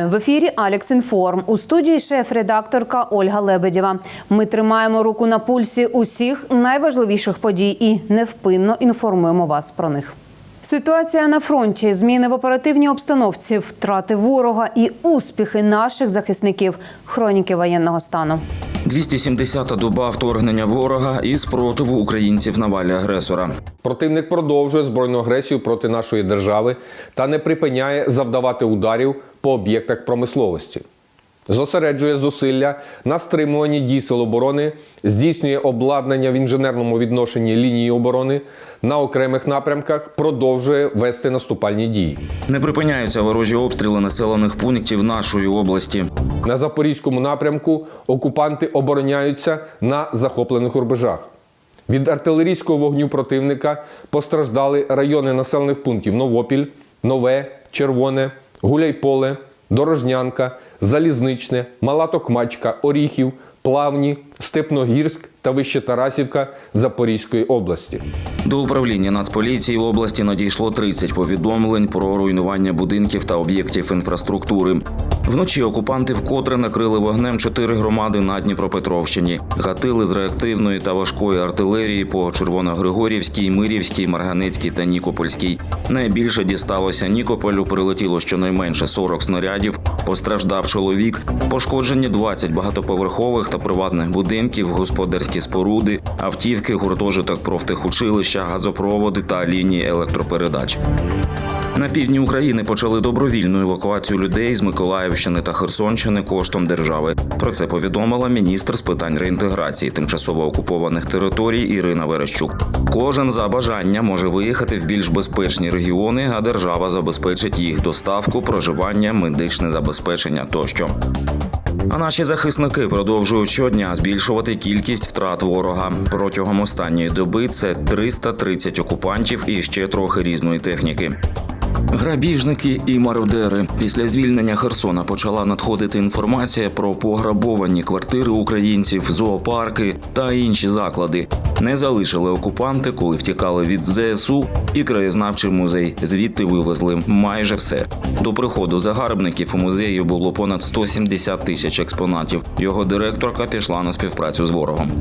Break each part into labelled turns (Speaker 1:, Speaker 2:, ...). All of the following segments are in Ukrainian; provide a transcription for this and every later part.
Speaker 1: Вітаю в ефірі Алекс Інформ. У студії шеф-редакторка Ольга Лебедєва. Ми тримаємо руку на пульсі усіх найважливіших подій і невпинно інформуємо вас про них. Ситуація на фронті, зміни в оперативній обстановці, втрати ворога і успіхи наших захисників. Хроніки воєнного стану.
Speaker 2: 270-та доба вторгнення ворога і спротиву українців на валі агресора.
Speaker 3: Противник продовжує збройну агресію проти нашої держави та не припиняє завдавати ударів по об'єктах промисловості. Зосереджує зусилля на стримуванні дій сил оборони, здійснює обладнання в інженерному відношенні лінії оборони, на окремих напрямках продовжує вести наступальні дії.
Speaker 2: Не припиняються ворожі обстріли населених пунктів нашої області.
Speaker 3: На запорізькому напрямку окупанти обороняються на захоплених рубежах. Від артилерійського вогню противника постраждали райони населених пунктів Новопіль, Нове, Червоне, Гуляйполе, Дорожнянка, Залізничне, Мала Токмачка, Оріхів, Плавні, Степногірськ та Вище Тарасівка Запорізької області.
Speaker 2: До управління Нацполіції області надійшло 30 повідомлень про руйнування будинків та об'єктів інфраструктури. Вночі окупанти вкотре накрили вогнем чотири громади на Дніпропетровщині, гатили з реактивної та важкої артилерії по Червоногригорівській, Мирівській, Марганецькій та Нікопольській. Найбільше дісталося Нікополю. Прилетіло щонайменше 40 снарядів. Постраждав чоловік. Пошкоджені 20 багатоповерхових та приватних будинків, господарські споруди, автівки, гуртожиток профтехучилища, газопроводи та лінії електропередач. На півдні України почали добровільну евакуацію людей з Миколаївщини та Херсонщини коштом держави. Про це повідомила міністр з питань реінтеграції тимчасово окупованих територій Ірина Верещук. Кожен за бажання може виїхати в більш безпечні регіони, а держава забезпечить їх доставку, проживання, медичне забезпечення тощо. А наші захисники продовжують щодня збільшувати кількість втрат ворога. Протягом останньої доби це 330 окупантів і ще трохи різної техніки. Грабіжники і мародери після звільнення Херсона почала надходити інформація про пограбовані квартири українців, зоопарки та інші заклади. Не залишили окупанти, коли втікали від ЗСУ і краєзнавчий музей. Звідти вивезли майже все. До приходу загарбників у музеї було понад 170 тисяч експонатів. Його директорка пішла на співпрацю з ворогом.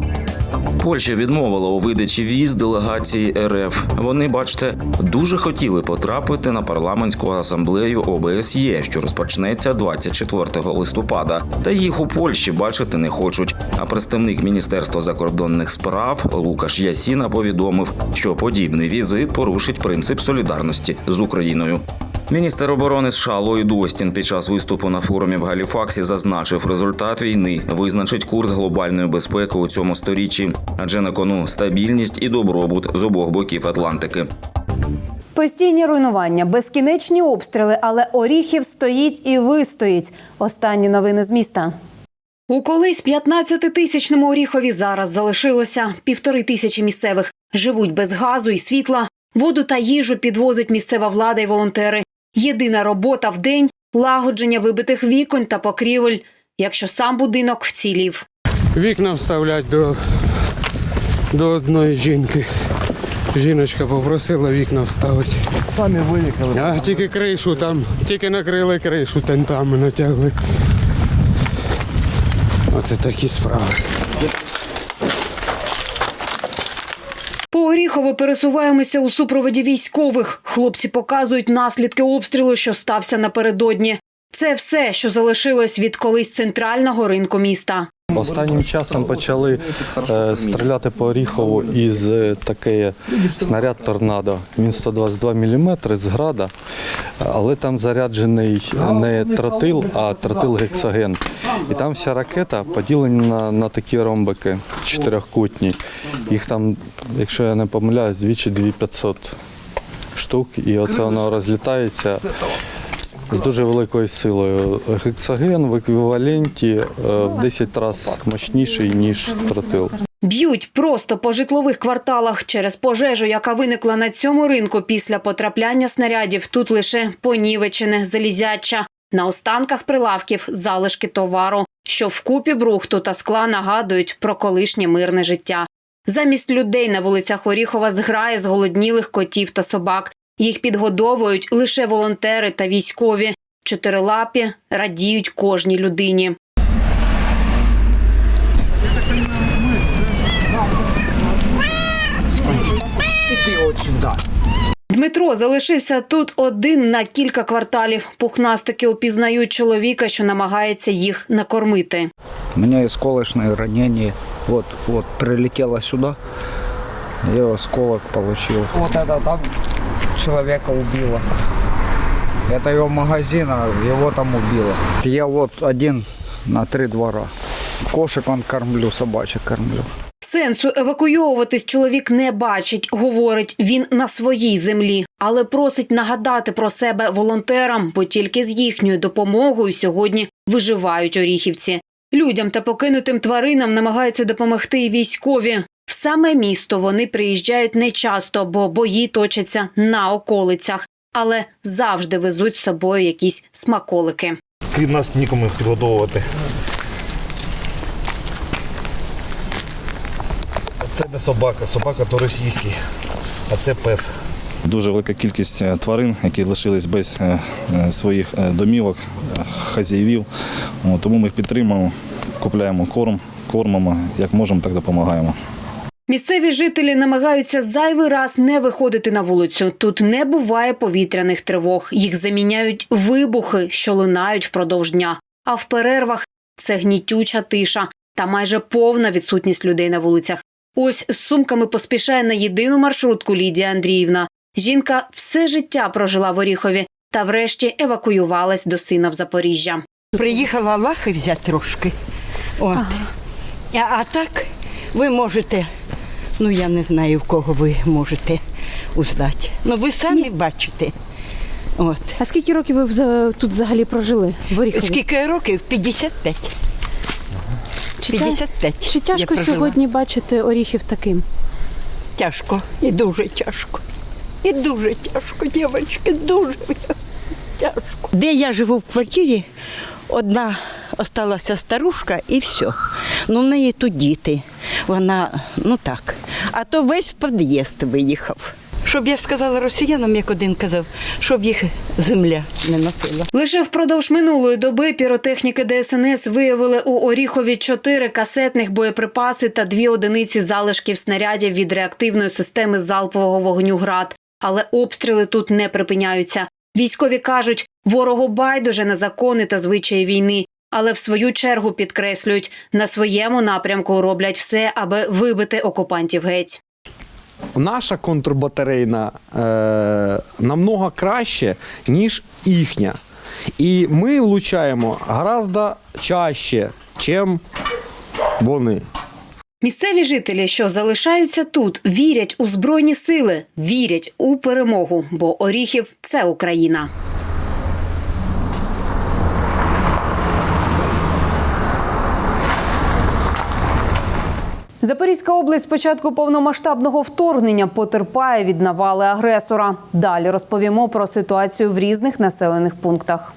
Speaker 2: Польща відмовила у видачі віз делегації РФ. Вони, бачите, дуже хотіли потрапити на парламентську асамблею ОБСЄ, що розпочнеться 24 листопада. Та їх у Польщі бачити не хочуть. А представник Міністерства закордонних справ Лукаш Ясіна повідомив, що подібний візит порушить принцип солідарності з Україною. Міністр оборони США Ллойд Остін під час виступу на форумі в Галіфаксі зазначив, результат війни визначить курс глобальної безпеки у цьому сторіччі, адже на кону стабільність і добробут з обох боків Атлантики.
Speaker 1: Постійні руйнування, безкінечні обстріли, але Оріхів стоїть і вистоїть. Останні новини з міста.
Speaker 4: У колись 15-тисячному Оріхові зараз залишилося півтори тисячі місцевих. Живуть без газу і світла. Воду та їжу підвозить місцева влада і волонтери. Єдина робота в день – лагодження вибитих вікон та покрівель, якщо сам будинок вцілів.
Speaker 5: Вікна вставлять до, до одної жінки. Жіночка попросила вікна вставити.
Speaker 6: Самі виїхали.
Speaker 5: А тільки кришу там, тільки накрили кришу, тентами натягли. Оце такі справи.
Speaker 4: По Оріхову пересуваємося у супроводі військових. Хлопці показують наслідки обстрілу, що стався напередодні. Це все, що залишилось від колись центрального ринку міста.
Speaker 6: Останнім часом почали е, стріляти по Оріхову із е, таке снаряд торнадо. Він 122 мм з града, але там заряджений не тротил, а тротил гексоген. І там вся ракета поділена на, на такі ромбики чотирьохкутні. Їх там, якщо я не помиляюсь, двічі 2500 штук, і оце воно розлітається з дуже великою силою. Гексоген в еквіваленті е, в 10 разів мощніший, ніж тротил.
Speaker 4: Б'ють просто по житлових кварталах через пожежу, яка виникла на цьому ринку після потрапляння снарядів. Тут лише понівечене залізяча. На останках прилавків залишки товару, що вкупі брухту та скла нагадують про колишнє мирне життя. Замість людей на вулицях Оріхова зграє зголоднілих котів та собак. Їх підгодовують лише волонтери та військові. Чотирилапі радіють кожній людині. Дмитро залишився тут один на кілька кварталів. Пухнастики опізнають чоловіка, що намагається їх накормити.
Speaker 7: У меня осколочное ранение. Вот, вот, прилетело сюда. Я осколок получил. Вот это там человека убило. Это его магазин, а его там убило. Я вот один на три двора. Кошек он кормлю, собачек кормлю.
Speaker 4: Сенсу евакуйовуватись чоловік не бачить. Говорить, він на своїй землі, але просить нагадати про себе волонтерам, бо тільки з їхньою допомогою сьогодні виживають оріхівці. Людям та покинутим тваринам намагаються допомогти і військові. Саме місто вони приїжджають нечасто, бо бої точаться на околицях, але завжди везуть з собою якісь смаколики.
Speaker 8: Крім нас нікому підгодовувати. Це не собака, собака то російський, а це пес.
Speaker 9: Дуже велика кількість е, тварин, які лишились без е, е, своїх домівок, хазяївів. Тому ми їх підтримуємо, купляємо корм, кормимо, як можемо, так допомагаємо.
Speaker 4: Місцеві жителі намагаються зайвий раз не виходити на вулицю. Тут не буває повітряних тривог. Їх заміняють вибухи, що лунають впродовж дня. А в перервах це гнітюча тиша та майже повна відсутність людей на вулицях. Ось з сумками поспішає на єдину маршрутку Лідія Андріївна. Жінка все життя прожила в Оріхові та врешті евакуювалась до сина в Запоріжжя.
Speaker 10: Приїхала лахи взяти трошки. От. А, а так ви можете, ну я не знаю, в кого ви можете узнати. Ну ви самі бачите. От.
Speaker 11: А скільки років ви вза- тут взагалі прожили в Оріхові?
Speaker 10: Скільки років? 55.
Speaker 11: Чи, тя-
Speaker 10: 55.
Speaker 11: чи
Speaker 10: я
Speaker 11: тяжко
Speaker 10: прожила.
Speaker 11: сьогодні бачити Оріхів таким?
Speaker 10: Тяжко. І дуже тяжко. І дуже тяжко, дівчатки, дуже тяжко. Де я живу в квартирі, одна осталася старушка і все. Ну, в неї тут діти. Вона, ну так. А то весь під'їзд виїхав. Щоб я сказала росіянам, як один казав, щоб їх земля не носила.
Speaker 4: Лише впродовж минулої доби піротехніки ДСНС виявили у Оріхові чотири касетних боєприпаси та дві одиниці залишків снарядів від реактивної системи залпового вогню ГРАД. Але обстріли тут не припиняються. Військові кажуть, ворогу байдуже на закони та звичаї війни. Але в свою чергу підкреслюють, на своєму напрямку роблять все, аби вибити окупантів геть.
Speaker 12: наша контрбатарейна е, намного краще, ніж їхня. І ми влучаємо гораздо чаще, чим вони.
Speaker 4: Місцеві жителі, що залишаються тут, вірять у збройні сили, вірять у перемогу, бо Оріхів це Україна.
Speaker 1: Запорізька область з початку повномасштабного вторгнення потерпає від навали агресора. Далі розповімо про ситуацію в різних населених пунктах.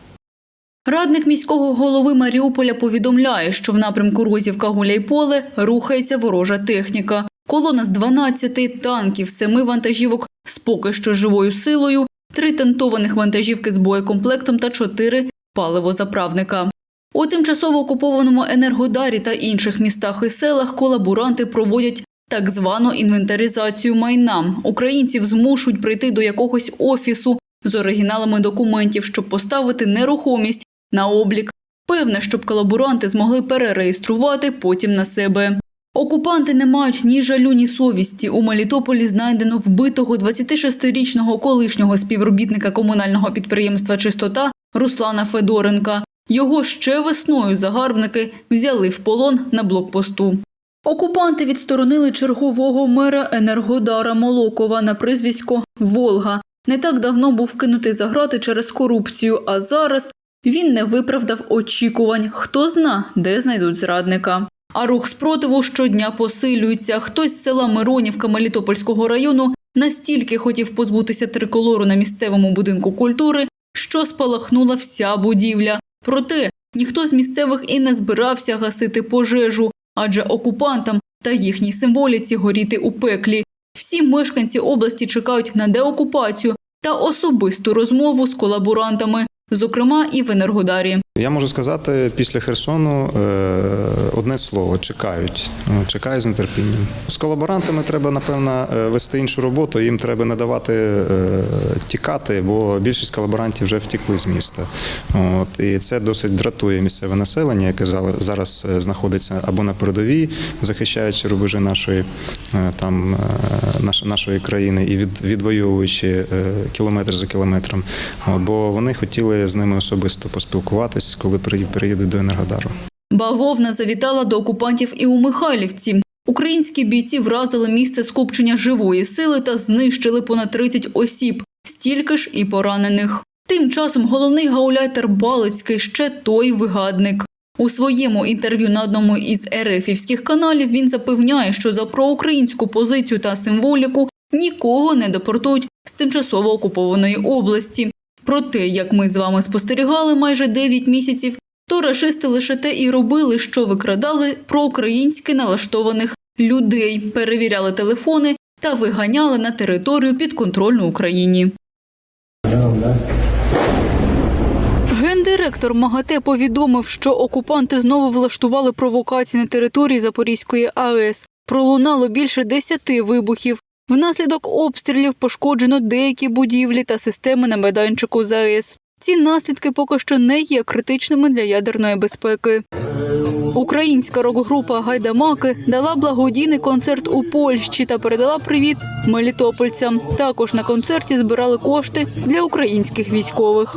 Speaker 13: Радник міського голови Маріуполя повідомляє, що в напрямку Розівка Гуляйполе рухається ворожа техніка. Колона з 12 танків, 7 вантажівок з поки що живою силою, 3 тентованих вантажівки з боєкомплектом та 4 паливозаправника. У тимчасово окупованому Енергодарі та інших містах і селах колаборанти проводять так звану інвентаризацію майна. Українців змушують прийти до якогось офісу з оригіналами документів, щоб поставити нерухомість на облік. Певне, щоб колаборанти змогли перереєструвати потім на себе. Окупанти не мають ні жалю, ні совісті. У Мелітополі знайдено вбитого 26-річного колишнього співробітника комунального підприємства Чистота Руслана Федоренка. Його ще весною загарбники взяли в полон на блокпосту. Окупанти відсторонили чергового мера Енергодара Молокова на прізвисько Волга. Не так давно був кинутий за грати через корупцію, а зараз він не виправдав очікувань. Хто зна, де знайдуть зрадника. А рух спротиву щодня посилюється. Хтось з села Миронівка Мелітопольського району настільки хотів позбутися триколору на місцевому будинку культури, що спалахнула вся будівля. Проте ніхто з місцевих і не збирався гасити пожежу, адже окупантам та їхній символіці горіти у пеклі. Всі мешканці області чекають на деокупацію та особисту розмову з колаборантами. зокрема і в Енергодарі.
Speaker 14: Я можу сказати після Херсону е, одне слово чекають. Чекають з нетерпінням. З колаборантами треба, напевно, е, вести іншу роботу. Їм треба не давати е, тікати, бо більшість колаборантів вже втікли з міста. От, і це досить дратує місцеве населення, яке зараз знаходиться або на передовій, захищаючи рубежі нашої там нашої країни і від, відвоюючи кілометр за кілометром. От, бо вони хотіли з ними особисто поспілкуватись, коли приї- приїдуть до Енергодару.
Speaker 13: Бавовна завітала до окупантів і у Михайлівці. Українські бійці вразили місце скупчення живої сили та знищили понад 30 осіб, стільки ж і поранених. Тим часом головний гауляйтер Балицький ще той вигадник. У своєму інтерв'ю на одному із РФівських каналів він запевняє, що за проукраїнську позицію та символіку нікого не депортують з тимчасово окупованої області. Проте, як ми з вами спостерігали майже 9 місяців, то рашисти лише те і робили, що викрадали проукраїнськи налаштованих людей, перевіряли телефони та виганяли на територію підконтрольну Україні. Гендиректор МАГАТЕ повідомив, що окупанти знову влаштували провокації на території Запорізької АЕС. Пролунало більше десяти вибухів. Внаслідок обстрілів пошкоджено деякі будівлі та системи на майданчику ЗАЕС. Ці наслідки поки що не є критичними для ядерної безпеки. Українська рок-група Гайдамаки дала благодійний концерт у Польщі та передала привіт мелітопольцям. Також на концерті збирали кошти для українських військових.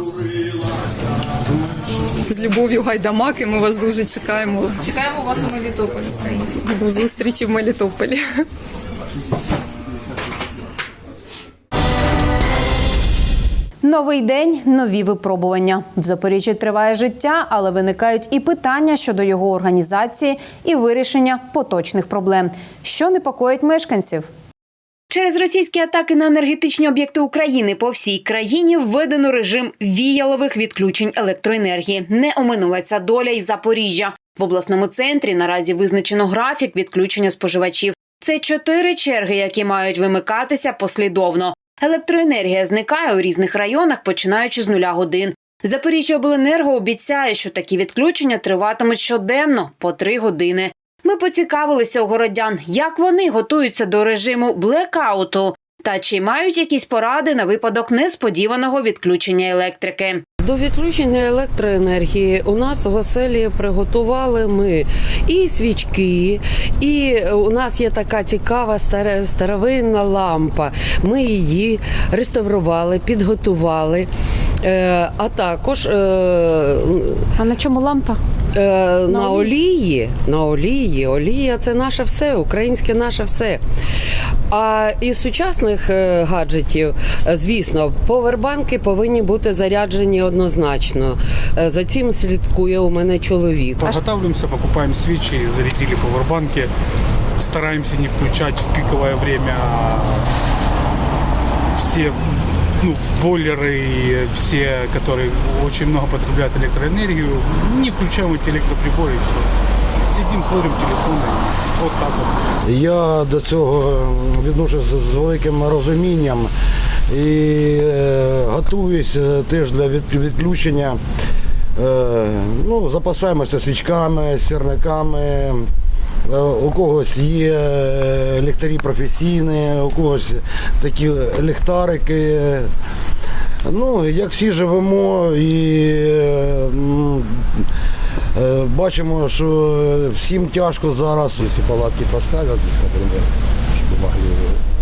Speaker 15: З любов'ю гайдамаки. Ми вас дуже чекаємо.
Speaker 16: Чекаємо вас у Мелітополі, українці.
Speaker 15: До зустрічі в Мелітополі.
Speaker 1: Новий день, нові випробування. В Запоріжжі триває життя, але виникають і питання щодо його організації і вирішення поточних проблем, що непокоїть мешканців.
Speaker 4: Через російські атаки на енергетичні об'єкти України по всій країні введено режим віялових відключень електроенергії. Не оминула ця доля і Запоріжжя. В обласному центрі наразі визначено графік відключення споживачів. Це чотири черги, які мають вимикатися послідовно. Електроенергія зникає у різних районах, починаючи з нуля годин. Запоріжжя обленерго обіцяє, що такі відключення триватимуть щоденно по три години. Ми поцікавилися у городян, як вони готуються до режиму блекауту та чи мають якісь поради на випадок несподіваного відключення електрики.
Speaker 17: До відключення електроенергії у нас в оселі приготували ми і свічки, і у нас є така цікава старовинна лампа. Ми її реставрували, підготували. Е, а також е,
Speaker 11: А на чому лампа?
Speaker 17: е, на,
Speaker 11: олії?
Speaker 17: олії. На олії. Олія це наше все, українське наше все. А із сучасних гаджетів, звісно, повербанки повинні бути заряджені однозначно. Е, За цим слідкує у мене чоловік.
Speaker 5: Подготавливаемся, покупаем свечи, зарядили пауэрбанки. Стараемся не включать в пиковое время все ну, бойлеры, и все, которые очень много потребляют электроэнергию. Не включаем эти электроприборы и все. Сидим, смотрим телефоны. Вот так вот.
Speaker 8: Я до цього відношусь з з великим розумінням і е, готуюсь е, теж для відключення. Е, ну, запасаємося свічками, сірниками. У когось є ліхтарі професійні, у когось такі ліхтарики. Ну, як всі живемо і бачимо, що всім тяжко зараз. Якщо палатки поставлять наприклад, щоб могли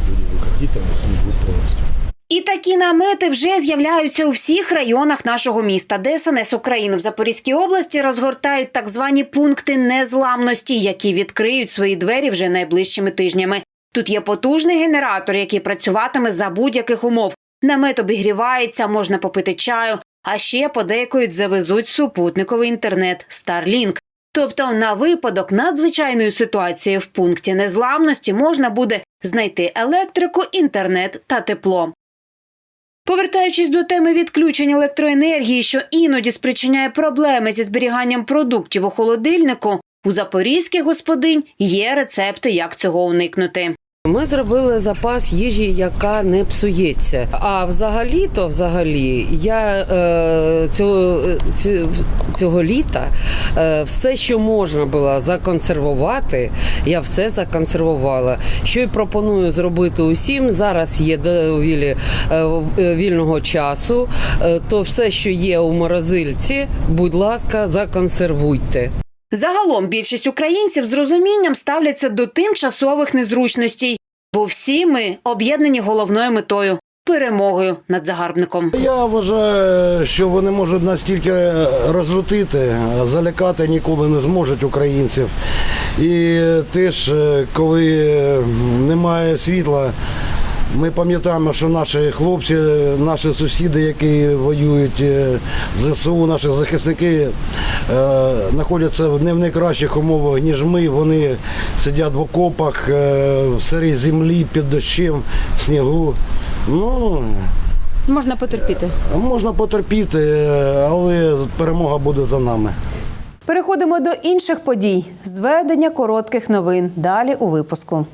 Speaker 8: люди виходити, там снігу повністю.
Speaker 4: І такі намети вже з'являються у всіх районах нашого міста. ДСНС України в Запорізькій області розгортають так звані пункти незламності, які відкриють свої двері вже найближчими тижнями. Тут є потужний генератор, який працюватиме за будь-яких умов. Намет обігрівається, можна попити чаю, а ще подекують завезуть супутниковий інтернет Starlink. Тобто, на випадок надзвичайної ситуації в пункті незламності можна буде знайти електрику, інтернет та тепло. Повертаючись до теми відключень електроенергії, що іноді спричиняє проблеми зі зберіганням продуктів у холодильнику, у запорізьких господинь є рецепти, як цього уникнути.
Speaker 17: Ми зробили запас їжі, яка не псується. А взагалі-то, взагалі, я е, цього, цього, літа е, все, що можна було законсервувати, я все законсервувала. Що й пропоную зробити усім. Зараз є довілі е, вільного часу, е, то все, що є у морозильці, будь ласка, законсервуйте.
Speaker 4: Загалом більшість українців з розумінням ставляться до тимчасових незручностей, бо всі ми об'єднані головною метою перемогою над загарбником.
Speaker 8: Я вважаю, що вони можуть настільки розлютити, а залякати ніколи не зможуть українців. І теж, е, коли немає світла, ми пам'ятаємо, що наші хлопці, наші сусіди, які воюють е, в ЗСУ, наші захисники е, знаходяться не в найкращих умовах, ніж ми. Вони сидять в окопах, е, в сирій землі, під дощем, в снігу. Ну,
Speaker 11: Можна потерпіти.
Speaker 8: Можна потерпіти, але перемога буде за нами.
Speaker 1: Переходимо до інших подій. Зведення коротких новин. Далі у випуску.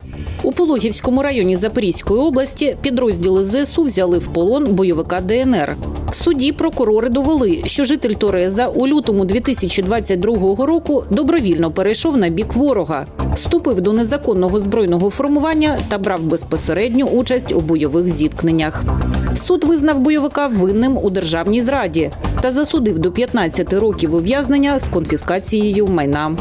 Speaker 18: У Пологівському районі Запорізької області підрозділи ЗСУ взяли в полон бойовика ДНР. В суді прокурори довели, що житель Тореза у лютому 2022 року добровільно перейшов на бік ворога, вступив до незаконного збройного формування та брав безпосередню участь у бойових зіткненнях. Суд визнав бойовика винним у державній зраді та засудив до 15 років ув'язнення з конфіскацією майна.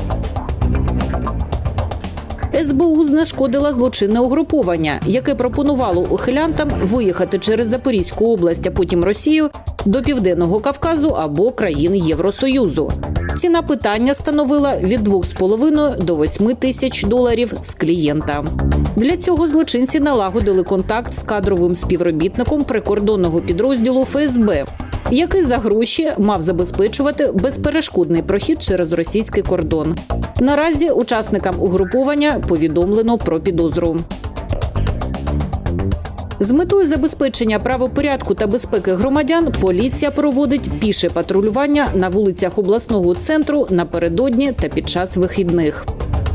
Speaker 18: СБУ знешкодила злочинне угруповання, яке пропонувало ухилянтам виїхати через Запорізьку область, а потім Росію до Південного Кавказу або країн Євросоюзу. Ціна питання становила від 2,5 до 8 тисяч доларів з клієнта. Для цього злочинці налагодили контакт з кадровим співробітником прикордонного підрозділу ФСБ, який за гроші мав забезпечувати безперешкодний прохід через російський кордон. Наразі учасникам угруповання повідомлено про підозру. З метою забезпечення правопорядку та безпеки громадян поліція проводить піше патрулювання на вулицях обласного центру напередодні та під час вихідних.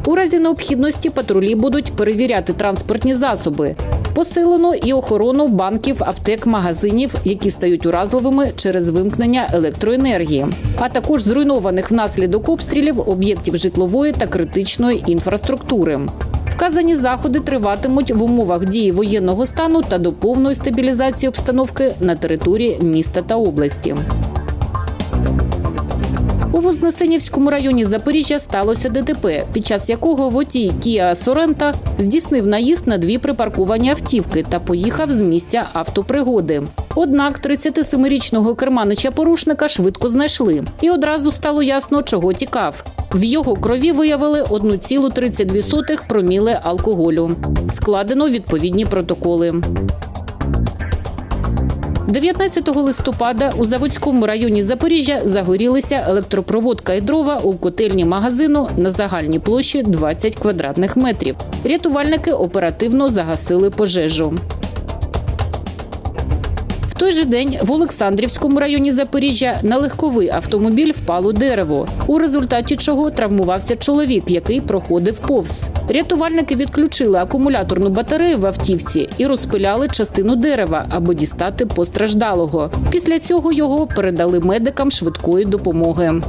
Speaker 18: У разі необхідності патрулі будуть перевіряти транспортні засоби. Посилено і охорону банків, аптек, магазинів, які стають уразливими через вимкнення електроенергії, а також зруйнованих внаслідок обстрілів об'єктів житлової та критичної інфраструктури. Вказані заходи триватимуть в умовах дії воєнного стану та до повної стабілізації обстановки на території міста та області. У Вознесенівському районі Запоріжжя сталося ДТП, під час якого водій Кія Сорента здійснив наїзд на дві припарковані автівки та поїхав з місця автопригоди. Однак 37-річного керманича порушника швидко знайшли, і одразу стало ясно, чого тікав. В його крові виявили 1,32 проміли алкоголю. Складено відповідні протоколи. 19 листопада у Заводському районі Запоріжжя загорілися електропроводка і дрова у котельні магазину на загальній площі 20 квадратних метрів. Рятувальники оперативно загасили пожежу. Той же день в Олександрівському районі Запоріжжя на легковий автомобіль впало дерево, у результаті чого травмувався чоловік, який проходив повз. Рятувальники відключили акумуляторну батарею в автівці і розпиляли частину дерева, аби дістати постраждалого. Після цього його передали медикам швидкої допомоги.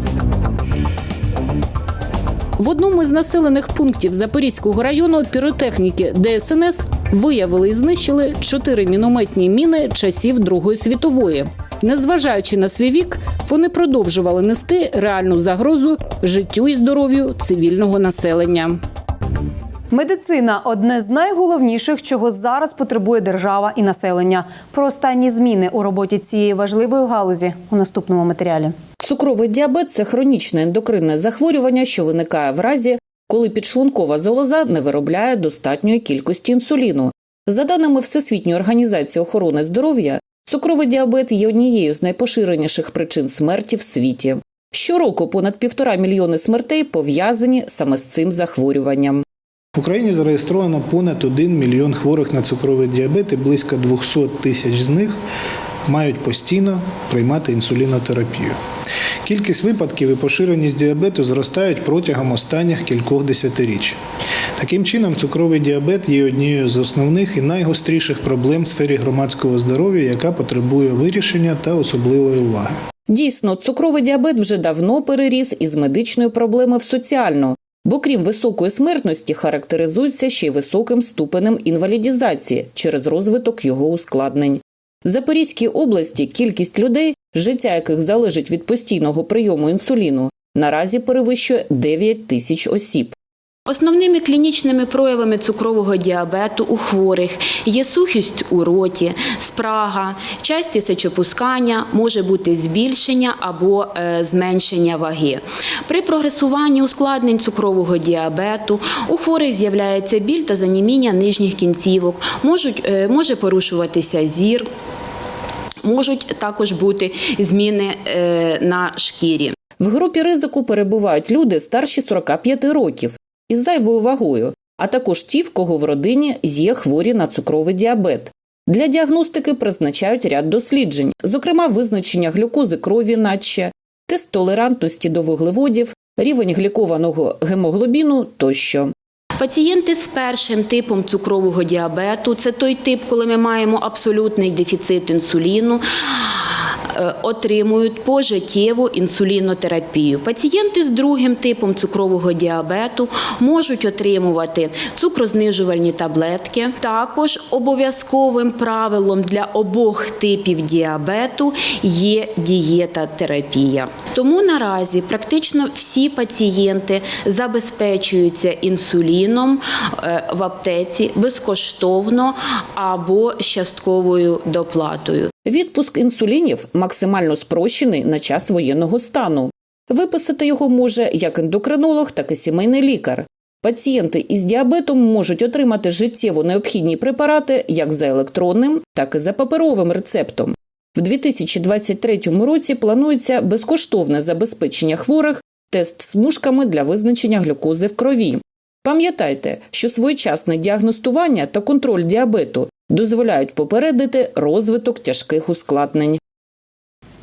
Speaker 18: В одному із населених пунктів Запорізького району піротехніки ДСНС виявили і знищили чотири мінометні міни часів Другої світової. Незважаючи на свій вік, вони продовжували нести реальну загрозу життю і здоров'ю цивільного населення.
Speaker 1: Медицина одне з найголовніших, чого зараз потребує держава і населення. Про останні зміни у роботі цієї важливої галузі у наступному матеріалі.
Speaker 18: Цукровий діабет це хронічне ендокринне захворювання, що виникає в разі, коли підшлункова залоза не виробляє достатньої кількості інсуліну. За даними Всесвітньої організації охорони здоров'я, цукровий діабет є однією з найпоширеніших причин смерті в світі. Щороку понад півтора мільйони смертей пов'язані саме з цим захворюванням.
Speaker 19: В Україні зареєстровано понад 1 мільйон хворих на цукровий діабет і близько 200 тисяч з них мають постійно приймати інсулінотерапію. Кількість випадків і поширеність діабету зростають протягом останніх кількох десятиріч. Таким чином, цукровий діабет є однією з основних і найгостріших проблем в сфері громадського здоров'я, яка потребує вирішення та особливої уваги.
Speaker 20: Дійсно, цукровий діабет вже давно переріс із медичної проблеми в соціальну, бо крім високої смертності, характеризується ще й високим ступенем інвалідізації через розвиток його ускладнень. В Запорізькій області кількість людей, життя яких залежить від постійного прийому інсуліну, наразі перевищує 9 тисяч осіб.
Speaker 21: Основними клінічними проявами цукрового діабету у хворих є сухість у роті, спрага, часті сечопускання, може бути збільшення або е, зменшення ваги. При прогресуванні ускладнень цукрового діабету у хворих з'являється біль та заніміння нижніх кінцівок, можуть, е, може порушуватися зір, можуть також бути зміни е, на шкірі.
Speaker 20: В групі ризику перебувають люди старші 45 років із зайвою вагою, а також ті, в кого в родині є хворі на цукровий діабет. Для діагностики призначають ряд досліджень, зокрема визначення глюкози крові наче, тест толерантності до вуглеводів, рівень глікованого гемоглобіну тощо.
Speaker 21: Пацієнти з першим типом цукрового діабету це той тип, коли ми маємо абсолютний дефіцит інсуліну. Е, Отримують пожиттєву інсулінотерапію. Пацієнти з другим типом цукрового діабету можуть отримувати цукрознижувальні таблетки. Також обов'язковим правилом для обох типів діабету є дієта-терапія. Тому наразі практично всі пацієнти забезпечуються інсуліном е, в аптеці безкоштовно або з частковою доплатою.
Speaker 20: Відпуск інсулінів максимально спрощений на час воєнного стану. Виписати його може як ендокринолог, так і сімейний лікар. Пацієнти із діабетом можуть отримати життєво необхідні препарати як за електронним, так і за паперовим рецептом. В 2023 році планується безкоштовне забезпечення хворих тест смужками для визначення глюкози в крові. Пам'ятайте, що своєчасне діагностування та контроль діабету дозволяють попередити розвиток тяжких ускладнень.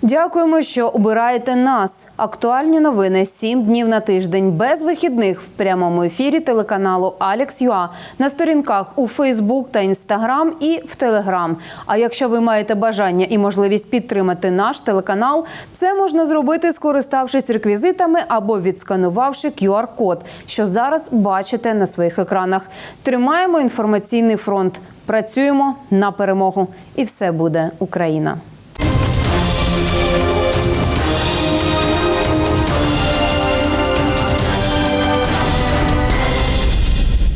Speaker 4: Дякуємо, що обираєте нас. Актуальні новини 7 днів на тиждень без вихідних в прямому ефірі телеканалу Алекс.ua на сторінках у Фейсбук та Інстаграм і в Телеграм. А якщо ви маєте бажання і можливість підтримати наш телеканал, це можна зробити, скориставшись реквізитами або відсканувавши QR-код, що зараз бачите на своїх екранах. Тримаємо інформаційний фронт. Працюємо на перемогу, і все буде Україна. Thank you.